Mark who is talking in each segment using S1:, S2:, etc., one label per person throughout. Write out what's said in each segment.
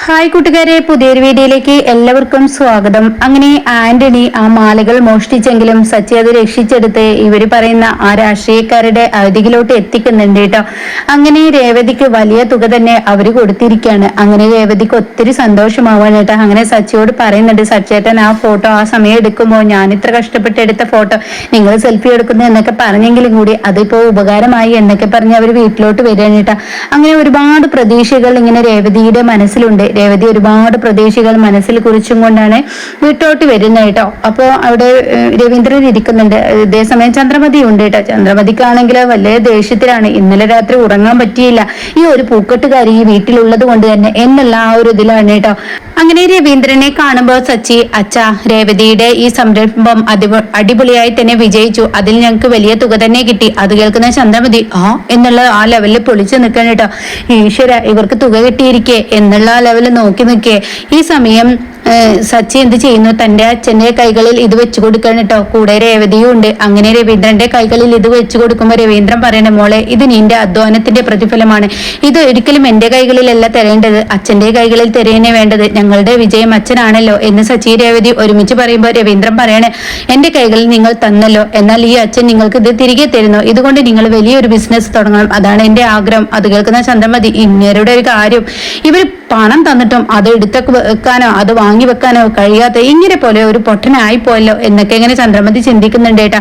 S1: Hi കൂട്ടുകാരെ പുതിയൊരു വീഡിയോയിലേക്ക് എല്ലാവർക്കും സ്വാഗതം. അങ്ങനെ ആന്റണി ആ മാലകൾ മോഷ്ടിച്ചെങ്കിലും സച്ചി അത് രക്ഷിച്ചെടുത്ത് ഇവർ പറയുന്ന ആ രാഷ്ട്രീയക്കാരുടെ അവധിയിലോട്ട് എത്തിക്കുന്നുണ്ട് കേട്ടോ. അങ്ങനെ രേവതിക്ക് വലിയ തുക തന്നെ അവർ കൊടുത്തിരിക്കുകയാണ്. അങ്ങനെ രേവതിക്ക് ഒത്തിരി സന്തോഷമാവാണ് കേട്ടോ. അങ്ങനെ സച്ചിയോട് പറയുന്നുണ്ട് സച്ചേട്ടൻ ആ ഫോട്ടോ ആ സമയം എടുക്കുമ്പോൾ ഞാൻ ഇത്ര കഷ്ടപ്പെട്ട് എടുത്ത ഫോട്ടോ നിങ്ങൾ സെൽഫി എടുക്കുന്നു എന്നൊക്കെ പറഞ്ഞെങ്കിലും കൂടി അതിപ്പോ ഉപകാരമായി എന്നൊക്കെ പറഞ്ഞ് അവർ വീട്ടിലോട്ട് വരികയാണ് കേട്ടോ. അങ്ങനെ ഒരുപാട് പ്രതീക്ഷകൾ ഇങ്ങനെ രേവതിയുടെ മനസ്സിലുണ്ട്. രേവതി ഒരുപാട് പ്രതീക്ഷകൾ മനസ്സിൽ കുറിച്ചും കൊണ്ടാണ് വീട്ടോട്ട് വരുന്നത് കേട്ടോ. അപ്പോൾ അവിടെ രവീന്ദ്രൻ ഇരിക്കുന്നുണ്ട്. ഇതേസമയം ചന്ദ്രമതി ഉണ്ട് കേട്ടോ. ചന്ദ്രമതിക്കാണെങ്കിൽ വലിയ ദേഷ്യത്തിലാണ്. ഇന്നലെ രാത്രി ഉറങ്ങാൻ പറ്റിയില്ല. ഈ ഒരു പൂക്കെട്ടുകാരി ഈ വീട്ടിലുള്ളത് കൊണ്ട് തന്നെ എന്നുള്ള ആ ഒരു ഇതിലാണ് കേട്ടോ. അങ്ങനെ രവീന്ദ്രനെ കാണുമ്പോൾ സച്ചി അച്ഛ രേവതിയുടെ ഈ സംരംഭം അടിപൊ- അടിപൊളിയായി തന്നെ വിജയിച്ചു. അതിൽ ഞങ്ങൾക്ക് വലിയ തുക തന്നെ കിട്ടി. അത് കേൾക്കുന്ന ചന്ദ്രമതി ആ? എന്നുള്ള ആ ലെവലിൽ പൊളിച്ചു നിൽക്കണം കേട്ടോ. ഈശ്വര ഇവർക്ക് തുക കിട്ടിയിരിക്കെ എന്നുള്ള ലെവലിൽ നോക്കി നിൽക്കേ. ഈ സമയം സച്ചി എന്ത് ചെയ്യുന്നു? തന്റെ അച്ഛന്റെ കൈകളിൽ ഇത് വെച്ചു കൊടുക്കണം കേട്ടോ കൂടെ രേവതിയും ഉണ്ട്. അങ്ങനെ രവീന്ദ്രന്റെ കൈകളിൽ ഇത് വെച്ചു കൊടുക്കുമ്പോൾ രവീന്ദ്രൻ പറയണ മോളെ ഇത് നിന്റെ അധ്വാനത്തിന്റെ പ്രതിഫലമാണ്. ഇത് ഒരിക്കലും എന്റെ കൈകളിലല്ല തരേണ്ടത്. അച്ഛന്റെ കൈകളിൽ തരേനെ വേണ്ടത്. ഞങ്ങളുടെ വിജയം അച്ഛനാണല്ലോ. എന്ന് സച്ചി രേവതി ഒരുമിച്ച് പറയുമ്പോൾ രവീന്ദ്രൻ പറയണേ എന്റെ കൈകളിൽ നിങ്ങൾ തന്നല്ലോ. എന്നാൽ ഈ അച്ഛൻ നിങ്ങൾക്ക് ഇത് തിരികെ തരുന്നു. ഇതുകൊണ്ട് നിങ്ങൾ വലിയൊരു ബിസിനസ് തുടങ്ങണം. അതാണ് എന്റെ ആഗ്രഹം. അത് കേൾക്കുന്ന ചന്ദ്രമതി ഇങ്ങേരുടെ ഒരു കാര്യം. ഇവർ പണം തന്നിട്ടും അത് എടുത്തു വെക്കാനോ അത് വാങ്ങി വെക്കാനോ കഴിയാത്ത ഇങ്ങനെ പോലെ ഒരു പൊട്ടനായി പോയല്ലോ എന്നൊക്കെ ഇങ്ങനെ ചന്ദ്രമതി ചിന്തിക്കുന്നുണ്ട് കേട്ടാ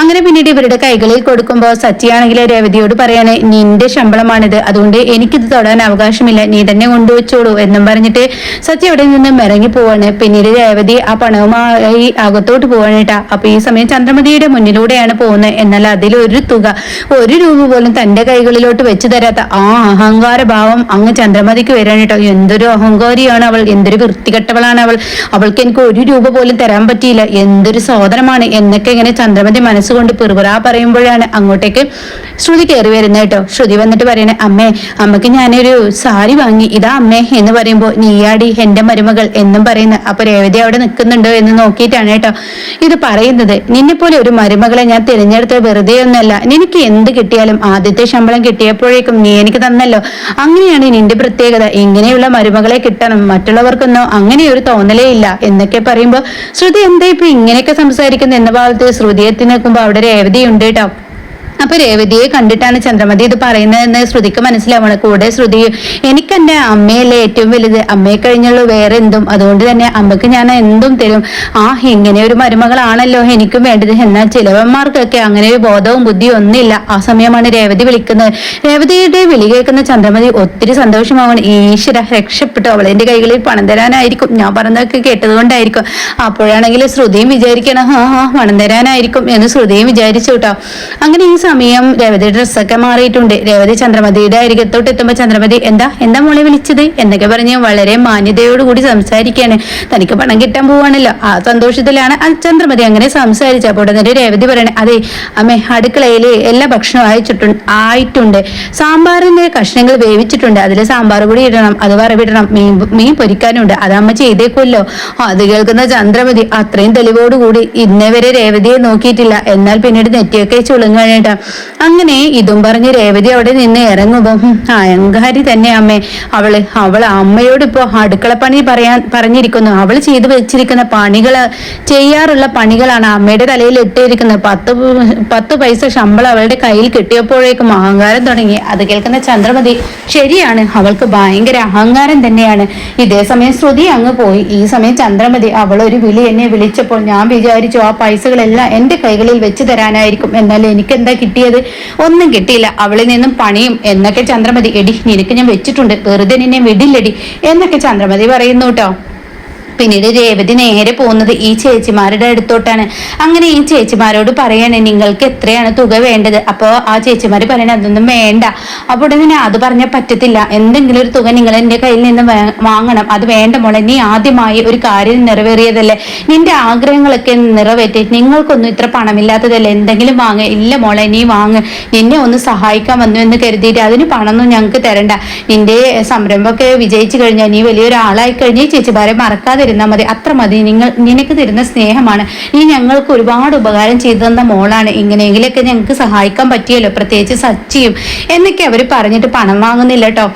S1: അങ്ങനെ പിന്നീട് ഇവരുടെ കൈകളിൽ കൊടുക്കുമ്പോൾ സച്ചിയാണെങ്കിൽ രേവതിയോട് പറയാണ് നിന്റെ ശമ്പളമാണിത്. അതുകൊണ്ട് എനിക്കിത് തൊടാൻ അവകാശമില്ല. നീ തന്നെ കൊണ്ടുവച്ചോളൂ എന്നും പറഞ്ഞിട്ട് സത്യ അവിടെ നിന്ന് ഇറങ്ങി പോവാണ്. പിന്നീട് രേവതി ആ പണവുമായി അകത്തോട്ട് പോവാണ് കേട്ടാ അപ്പൊ ഈ സമയം ചന്ദ്രമതിയുടെ മുന്നിലൂടെയാണ് പോകുന്നത്. എന്നാൽ അതിലൊരു തുക ഒരു രൂപ പോലും തന്റെ കൈകളിലോട്ട് വെച്ചു തരാത്ത ആ അഹങ്കാര ഭാവം അങ്ങ് ചന്ദ്രമതിക്ക് കേട്ടോ എന്തൊരു അഹങ്കാരിയാണ് അവൾ. എന്തൊരു വൃത്തികെട്ടവളാണ് അവൾ അവൾക്ക് എനിക്ക് ഒരു രൂപ പോലും തരാൻ പറ്റിയില്ല. എന്തൊരു സോദരമാണ് എന്നൊക്കെ ഇങ്ങനെ ചന്ദ്രമതി മനസ്സുകൊണ്ട് പിറുപിറാ പറയുമ്പോഴാണ് അങ്ങോട്ടേക്ക് ശ്രുതി കയറി വരുന്നത് കേട്ടോ. ശ്രുതി വന്നിട്ട് പറയണേ അമ്മേ അമ്മയ്ക്ക് ഞാനൊരു സാരി വാങ്ങി ഇതാ അമ്മേ എന്ന് പറയുമ്പോൾ നീയാടി എന്റെ മരുമകൾ എന്നും പറയുന്ന അപ്പൊ രേവതി അവിടെ നിൽക്കുന്നുണ്ടോ എന്ന് നോക്കിയിട്ടാണ് കേട്ടോ ഇത് പറയുന്നത്. നിന്നെ പോലെ ഒരു മരുമകളെ ഞാൻ തിരഞ്ഞെടുത്ത വെറുതെ ഒന്നല്ല. നിനക്ക് എന്ത് കിട്ടിയാലും ആദ്യത്തെ ശമ്പളം കിട്ടിയപ്പോഴേക്കും നീ എനിക്ക് തന്നല്ലോ. അങ്ങനെയാണ് നിന്റെ പ്രത്യേകത. ഇങ്ങനെയുള്ള മരുമകളെ കിട്ടണം. മറ്റുള്ളവർക്കൊന്നും അങ്ങനെ ഒരു തോന്നലേ ഇല്ല എന്നൊക്കെ പറയുമ്പോൾ ശ്രുതി എന്താ ഇപ്പൊ ഇങ്ങനെയൊക്കെ സംസാരിക്കുന്ന? എന്ന ഭാഗത്ത് ശ്രുതിയെ അവിടെ രേവതി ഉണ്ട് കേട്ടോ. അപ്പൊ രേവതിയെ കണ്ടിട്ടാണ് ചന്ദ്രമതി ഇത് പറയുന്നതെന്ന് ശ്രുതിക്ക് മനസ്സിലാവണം കൂടെ ശ്രുതി എനിക്ക് എന്റെ അമ്മയല്ലേ ഏറ്റവും വലുത്? അമ്മയെ കഴിഞ്ഞുള്ള വേറെ എന്തും അതുകൊണ്ട് തന്നെ അമ്മയ്ക്ക് ഞാൻ എന്തും തരും. ആ ഇങ്ങനെ ഒരു മരുമകളാണല്ലോ എനിക്കും വേണ്ടത്. എന്നാൽ ചിലവന്മാർക്കൊക്കെ അങ്ങനെ ഒരു ബോധവും ബുദ്ധിയും ഒന്നുമില്ല. ആ സമയമാണ് രേവതി വിളിക്കുന്നത്. രേവതിയുടെ വിളി കേൾക്കുന്ന ചന്ദ്രമതി ഒത്തിരി സന്തോഷമാവണം ഈശ്വര രക്ഷപ്പെട്ടു. അവളെന്റെ കൈകളിൽ പണം തരാനായിരിക്കും. ഞാൻ പറഞ്ഞതൊക്കെ കേട്ടതുകൊണ്ടായിരിക്കും. അപ്പോഴാണെങ്കിൽ ശ്രുതിയും വിചാരിക്കണം ആ ആ പണം തരാനായിരിക്കും എന്ന് ശ്രുതിയും വിചാരിച്ചു കേട്ടോ. അങ്ങനെ ഈ സമയം രേവതി ഡ്രസ്സൊക്കെ മാറിയിട്ടുണ്ട്. രേവതി ചന്ദ്രമതിയുടെ അരികത്തോട്ട് എത്തുമ്പോൾ ചന്ദ്രമതി എന്താ? എന്താ മോളെ വിളിച്ചത്? എന്നൊക്കെ പറഞ്ഞ് വളരെ മാന്യതയോടുകൂടി സംസാരിക്കുകയാണ് തനിക്ക് പണം കിട്ടാൻ പോവാണല്ലോ. ആ സന്തോഷത്തിലാണ് ചന്ദ്രമതി അങ്ങനെ സംസാരിച്ച അപ്പോൾ ഉടനെ രേവതി പറയണേ അതെ അമ്മേ അടുക്കളയിൽ എല്ലാ ഭക്ഷണവും അയച്ചിട്ടുണ്ട് ആയിട്ടുണ്ട്. സാമ്പാറിന്റെ കഷ്ണങ്ങൾ വേവിച്ചിട്ടുണ്ട്. അതിൽ സാമ്പാർ കൂടി ഇടണം അത് വറവിടണം. മീൻ മീൻ പൊരിക്കാനുണ്ട്. അത് അമ്മ ചെയ്തേക്കുമല്ലോ അത് കേൾക്കുന്ന ചന്ദ്രമതി അത്രയും തെളിവോടുകൂടി ഇന്നേ വരെ രേവതിയെ നോക്കിയിട്ടില്ല. എന്നാൽ പിന്നീട് നെറ്റിയൊക്കെ ചുളുങ്ങാനായിട്ട് അങ്ങനെ ഇതും പറഞ്ഞ് രേവതി അവിടെ നിന്ന് ഇറങ്ങുമ്പോ അയങ്കാരി അഹങ്കാരി തന്നെ അമ്മേ. അവൾ അവൾ അമ്മയോട് ഇപ്പോൾ അടുക്കള പണി പറയാൻ പറഞ്ഞിരിക്കുന്നു. അവൾ ചെയ്തു വെച്ചിരിക്കുന്ന പണികൾ ചെയ്യാറുള്ള പണികളാണ് അമ്മയുടെ തലയിൽ ഇട്ടിരിക്കുന്നത്. പത്ത് പത്ത് പൈസ ശമ്പളം അവളുടെ കയ്യിൽ കിട്ടിയപ്പോഴേക്കും അഹങ്കാരം തുടങ്ങി. അത് കേൾക്കുന്ന ചന്ദ്രമതി ശരിയാണ് അവൾക്ക് ഭയങ്കര അഹങ്കാരം തന്നെയാണ്. ഇതേ സമയം ശ്രുതി അങ്ങ് പോയി. ഈ സമയം ചന്ദ്രമതി അവൾ ഒരു വിളി എന്നെ വിളിച്ചപ്പോൾ ഞാൻ വിചാരിച്ചു ആ പൈസകളെല്ലാം എന്റെ കൈകളിൽ വെച്ച് തരാനായിരിക്കും. എന്നാൽ എനിക്ക് എന്താ കിട്ടിയത്? ഒന്നും കിട്ടിയില്ല. അവളിൽ നിന്നും പണിയും എന്നൊക്കെ ചന്ദ്രമതി എടി നിനക്ക് ഞാൻ വെച്ചിട്ടുണ്ട്. വെറുതെ നിന്നെ വിടില്ലടി. എന്നൊക്കെ ചന്ദ്രമതി പറയുന്നു കേട്ടോ. പിന്നീട് രേവതി നേരെ പോകുന്നത് ഈ ചേച്ചിമാരുടെ അടുത്തോട്ടാണ്. അങ്ങനെ ഈ ചേച്ചിമാരോട് പറയാണ് നിങ്ങൾക്ക് എത്രയാണ് തുക വേണ്ടത്? അപ്പോൾ ആ ചേച്ചിമാർ പറയണ അതൊന്നും വേണ്ട. അപ്പോൾ ഉടനെ അത് പറഞ്ഞാൽ പറ്റത്തില്ല. എന്തെങ്കിലും ഒരു തുക നിങ്ങൾ എന്റെ കയ്യിൽ നിന്ന് വാങ്ങണം. അത് വേണ്ട മോളെ. നീ ആദ്യമായി ഒരു കാര്യം നിറവേറിയതല്ലേ? നിന്റെ ആഗ്രഹങ്ങളൊക്കെ നിറവേറ്റി. നിങ്ങൾക്കൊന്നും ഇത്ര പണമില്ലാത്തതല്ലേ? എന്തെങ്കിലും വാങ്ങ. ഇല്ല മോളെ നീ വാങ്ങ്. നിന്നെ ഒന്ന് സഹായിക്കാൻ വന്നു എന്ന് കരുതിയിട്ട് അതിന് പണമൊന്നും ഞങ്ങൾക്ക് തരണ്ട. നിന്റെ സംരംഭമൊക്കെ വിജയിച്ചു കഴിഞ്ഞാൽ നീ വലിയൊരാളായി കഴിഞ്ഞാൽ ചേച്ചിമാരെ ചേച്ചിമാരെ മറക്കാതിരുന്നാൽ മതി അത്ര മതി. നിങ്ങൾ നിനക്ക് തരുന്ന സ്നേഹമാണ്. നീ ഞങ്ങൾക്ക് ഒരുപാട് ഉപകാരം ചെയ്തു തന്ന മോളാണ്. ഇങ്ങനെയെങ്കിലൊക്കെ ഞങ്ങൾക്ക് സഹായിക്കാൻ പറ്റിയല്ലോ പ്രത്യേകിച്ച് സച്ചിയും. എന്നൊക്കെ അവർ പറഞ്ഞിട്ട് പണം വാങ്ങുന്നില്ല കേട്ടോ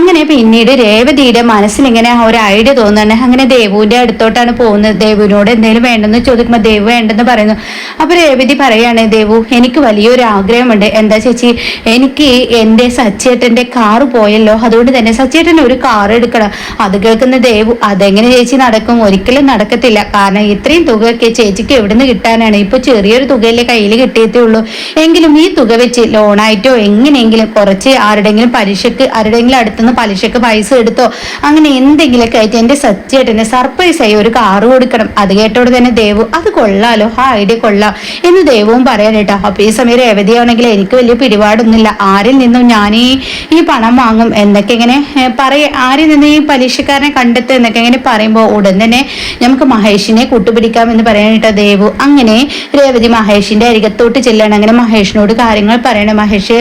S1: അങ്ങനെ പിന്നീട് രേവതിയുടെ മനസ്സിൽ ഇങ്ങനെ ഒരു ഐഡിയ തോന്നുന്നു അങ്ങനെ ദേവുവിന്റെ അടുത്തോട്ടാണ് പോകുന്നത്. ദേവുവിനോട് എന്തെങ്കിലും വേണ്ടെന്ന് ചോദിക്കുമ്പോൾ ദേവു വേണ്ടെന്ന് പറയുന്നു. അപ്പൊ രേവതി പറയാണ് ദേവു എനിക്ക് വലിയൊരു ആഗ്രഹമുണ്ട്. എന്താ ചേച്ചി എനിക്ക് എന്റെ സച്ചേട്ടന്റെ കാറ് പോയല്ലോ. അതുകൊണ്ട് തന്നെ സച്ചേട്ടൻ ഒരു കാർ എടുക്കണം. അത് കേൾക്കുന്ന ദേവു അതെങ്ങനെ ചേച്ചി നടക്കും? ഒരിക്കലും നടക്കത്തില്ല. കാരണം ഇത്രയും തുകയൊക്കെ ചേച്ചിക്ക് എവിടുന്ന് കിട്ടാനാണ്? ഇപ്പൊ ചെറിയൊരു തുകയല്ലേ കയ്യിൽ കിട്ടിയതേ ഉള്ളൂ. എങ്കിലും ഈ തുക വെച്ച് ലോണായിട്ടോ എങ്ങനെയെങ്കിലും കുറച്ച് ആരുടെങ്കിലും പലിശക്ക് ആരുടെങ്കിലും അടുത്തുനിന്ന് പലിശക്ക് പൈസ എടുത്തോ? അങ്ങനെ എന്തെങ്കിലുമൊക്കെ ആയിട്ട് എന്റെ സത്യേട്ടന് സർപ്രൈസ് ആയി ഒരു കാറ് കൊടുക്കണം. അത് കേട്ടോട് തന്നെ ദേവു അത് കൊള്ളാലോ ആ ഐഡിയ കൊള്ളാം. എന്ന് ദേവവും പറയാൻ കേട്ടോ അപ്പൊ ഈ സമയം രേവതിയാണെങ്കിൽ എനിക്ക് വലിയ പിടിപാടൊന്നുമില്ല. ആരിൽ നിന്നും ഞാൻ ഈ ഈ പണം വാങ്ങും? എന്നൊക്കെ ഇങ്ങനെ പറയ ആരിൽ നിന്ന് ഈ പലിശക്കാരനെ കണ്ടെത്തുക എന്നൊക്കെ ഇങ്ങനെ പറയുമ്പോൾ ഉടൻ തന്നെ നമുക്ക് മഹേഷിനെ കൂട്ടുപിടിക്കാം എന്ന് പറയാനായിട്ട് ദേവു. അങ്ങനെ രേവതി മഹേഷിന്റെ അരികത്തോട്ട് ചെല്ലാണ്. അങ്ങനെ മഹേഷിനോട് കാര്യങ്ങൾ പറയണം. മഹേഷ്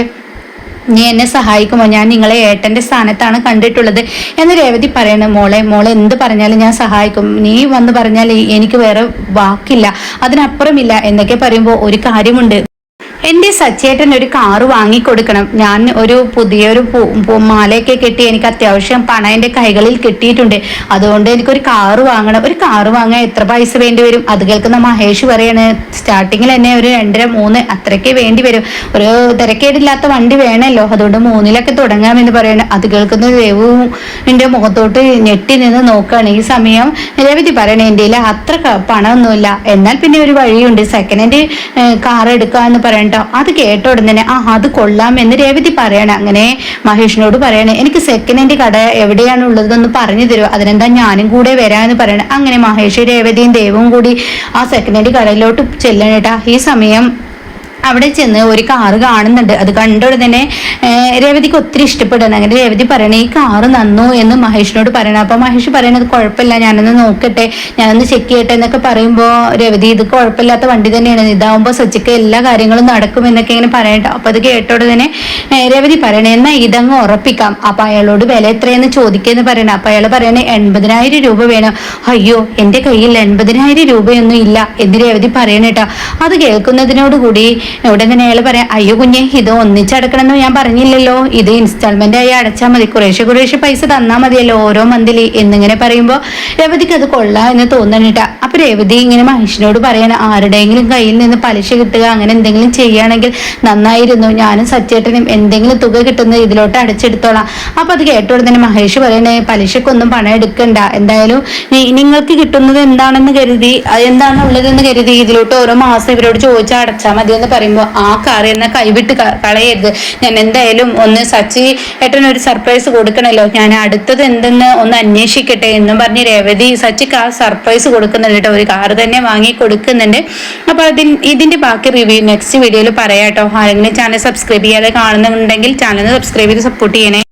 S1: നീ എന്നെ സഹായിക്കുമോ? ഞാൻ നിങ്ങളെ ഏട്ടന്റെ സ്ഥാനത്താണ് കണ്ടിട്ടുള്ളത് എന്ന് രേവതി പറയണ. മോളെ മോളെ എന്ത് പറഞ്ഞാലും ഞാൻ സഹായിക്കും. നീ വന്ന് പറഞ്ഞാൽ എനിക്ക് വേറെ വാക്കില്ല അതിനപ്പുറമില്ല എന്നൊക്കെ പറയുമ്പോൾ ഒരു കാര്യമുണ്ട്. എന്റെ സച്ചേട്ടൻ ഒരു കാറ് വാങ്ങിക്കൊടുക്കണം. ഞാൻ ഒരു പുതിയൊരു മാലയൊക്കെ കെട്ടി എനിക്ക് അത്യാവശ്യം പണം എന്റെ കൈകളിൽ കിട്ടിയിട്ടുണ്ട്. അതുകൊണ്ട് എനിക്കൊരു കാറ് വാങ്ങണം. ഒരു കാറ് വാങ്ങാൻ എത്ര പൈസ വേണ്ടി വരും? അത് കേൾക്കുന്ന മഹേഷ് പറയാണ് സ്റ്റാർട്ടിങ്ങിൽ തന്നെ ഒരു രണ്ടര മൂന്ന് അത്രയ്ക്ക് വേണ്ടി വരും. ഒരു തിരക്കേടില്ലാത്ത വണ്ടി വേണമല്ലോ അതുകൊണ്ട് മൂന്നിലൊക്കെ തുടങ്ങാമെന്ന് പറയാണ്. അത് കേൾക്കുന്ന രഘുവിന്റെ മുഖത്തോട്ട് ഞെട്ടി നിന്ന് നോക്കുകയാണ്. ഈ സമയം രവതി പറയണേ എന്റെ അത്ര പണമൊന്നുമില്ല. എന്നാൽ പിന്നെ ഒരു വഴിയുണ്ട്. സെക്കൻഡ് ഹാൻഡ് കാർ എടുക്കുക എന്ന് പറയണ്ട. കേട്ടോ അത് കേട്ട ഉടനെ ആ അത് കൊള്ളാം എന്ന് രേവതി പറയണം. അങ്ങനെ മഹേഷിനോട് പറയണേ എനിക്ക് സെക്കൻഡ് ഹാൻഡ് കട എവിടെയാണ് ഉള്ളതെന്ന് പറഞ്ഞു തരുമോ അതിനെന്താ ഞാനും കൂടെ വരാമെന്ന് പറയണേ. അങ്ങനെ മഹേഷ് രേവതിയും ദേവും കൂടി ആ സെക്കൻഡ് ഹാൻഡ് കടയിലോട്ട് ചെല്ലണേട്ടാ ഈ സമയം അവിടെ ചെന്ന് ഒരു കാറ് കാണുന്നുണ്ട്. അത് കണ്ടോടെ തന്നെ രേവതിക്ക് ഒത്തിരി ഇഷ്ടപ്പെടുന്നു. അങ്ങനെ രേവതി പറയണേ ഈ കാറ് നന്നു എന്ന് മഹേഷിനോട് പറയണം. അപ്പൊ മഹേഷ് പറയണത് കുഴപ്പമില്ല ഞാനൊന്ന് നോക്കട്ടെ ഞാനൊന്ന് ചെക്ക് ചെയ്യട്ടെ എന്നൊക്കെ പറയുമ്പോൾ രേവതി ഇത് കുഴപ്പമില്ലാത്ത വണ്ടി തന്നെയാണ്. ഇതാവുമ്പോൾ സച്ചിക്ക് എല്ലാ കാര്യങ്ങളും നടക്കും എന്നൊക്കെ ഇങ്ങനെ പറയട്ടോ അപ്പൊ അത് കേട്ടോടെ തന്നെ രേവതി പറയണേ എന്നാ ഇതങ്ങ് ഉറപ്പിക്കാം. അപ്പൊ അയാളോട് വില എത്രയെന്ന് ചോദിക്കുന്നു പറയണം. അപ്പൊ അയാൾ പറയണേ എൺപതിനായിരം രൂപ വേണം. അയ്യോ എന്റെ കയ്യിൽ എൺപതിനായിരം രൂപയൊന്നും ഇല്ല എന്ന് രേവതി പറയണേട്ടോ. അത് കേൾക്കുന്നതിനോടുകൂടി ഉടൻ തന്നെ അയാൾ പറയാം അയ്യോ കുഞ്ഞെ ഇത് ഒന്നിച്ചടക്കണമെന്ന് ഞാൻ പറഞ്ഞില്ലല്ലോ. ഇത് ഇൻസ്റ്റാൾമെന്റ് ആയി അടച്ചാൽ മതി. കുറേശ്ശെ കുറേശ്ശെ പൈസ തന്നാൽ മതിയല്ലോ ഓരോ മന്തിലി എന്നിങ്ങനെ പറയുമ്പോൾ രവതിക്ക് അത് കൊള്ളാം എന്ന് തോന്നണിട്ട അപ്പൊ രവതി ഇങ്ങനെ മഹേഷിനോട് പറയാൻ ആരുടെയെങ്കിലും കയ്യിൽ നിന്ന് പലിശ കിട്ടുക അങ്ങനെ എന്തെങ്കിലും ചെയ്യുകയാണെങ്കിൽ നന്നായിരുന്നു. ഞാനും സത്യേട്ടനും എന്തെങ്കിലും തുക കിട്ടുന്ന ഇതിലോട്ട് അടച്ചെടുത്തോളാം. അപ്പൊ അത് കേട്ടോടെ തന്നെ മഹേഷ് പറയണേ പലിശക്കൊന്നും പണം എടുക്കണ്ട. എന്തായാലും നിങ്ങൾക്ക് കിട്ടുന്നത് എന്താണെന്ന് കരുതി എന്താണുള്ളതെന്ന് കരുതി ഇതിലോട്ട് ഓരോ മാസം ഇവരോട് ചോദിച്ചാൽ അടച്ചാൽ മതി എന്ന് പറയുമ്പോൾ ആ കറി എന്ന കൈവിട്ട് കളയരുത്. ഞാൻ എന്തായാലും ഒന്ന് സച്ചി ഏട്ടൻ ഒരു സർപ്രൈസ് കൊടുക്കണല്ലോ. ഞാൻ അടുത്തത് എന്തെന്ന് ഒന്ന് അന്വേഷിക്കട്ടെ എന്നും പറഞ്ഞ് രേവതി സച്ചിക്ക് ആ സർപ്രൈസ് കൊടുക്കുന്നുണ്ട് കേട്ടോ. ഒരു കാർ തന്നെ വാങ്ങി കൊടുക്കുന്നുണ്ട്. അപ്പോൾ അതിന് ഇതിന്റെ ബാക്കി റിവ്യൂ നെക്സ്റ്റ് വീഡിയോയിൽ പറയാം കേട്ടോ. ആരെങ്കിലും ചാനൽ സബ്സ്ക്രൈബ് ചെയ്യാതെ കാണുന്നുണ്ടെങ്കിൽ ചാനൽ സബ്സ്ക്രൈബ് ചെയ്ത് സപ്പോർട്ട് ചെയ്യണേ.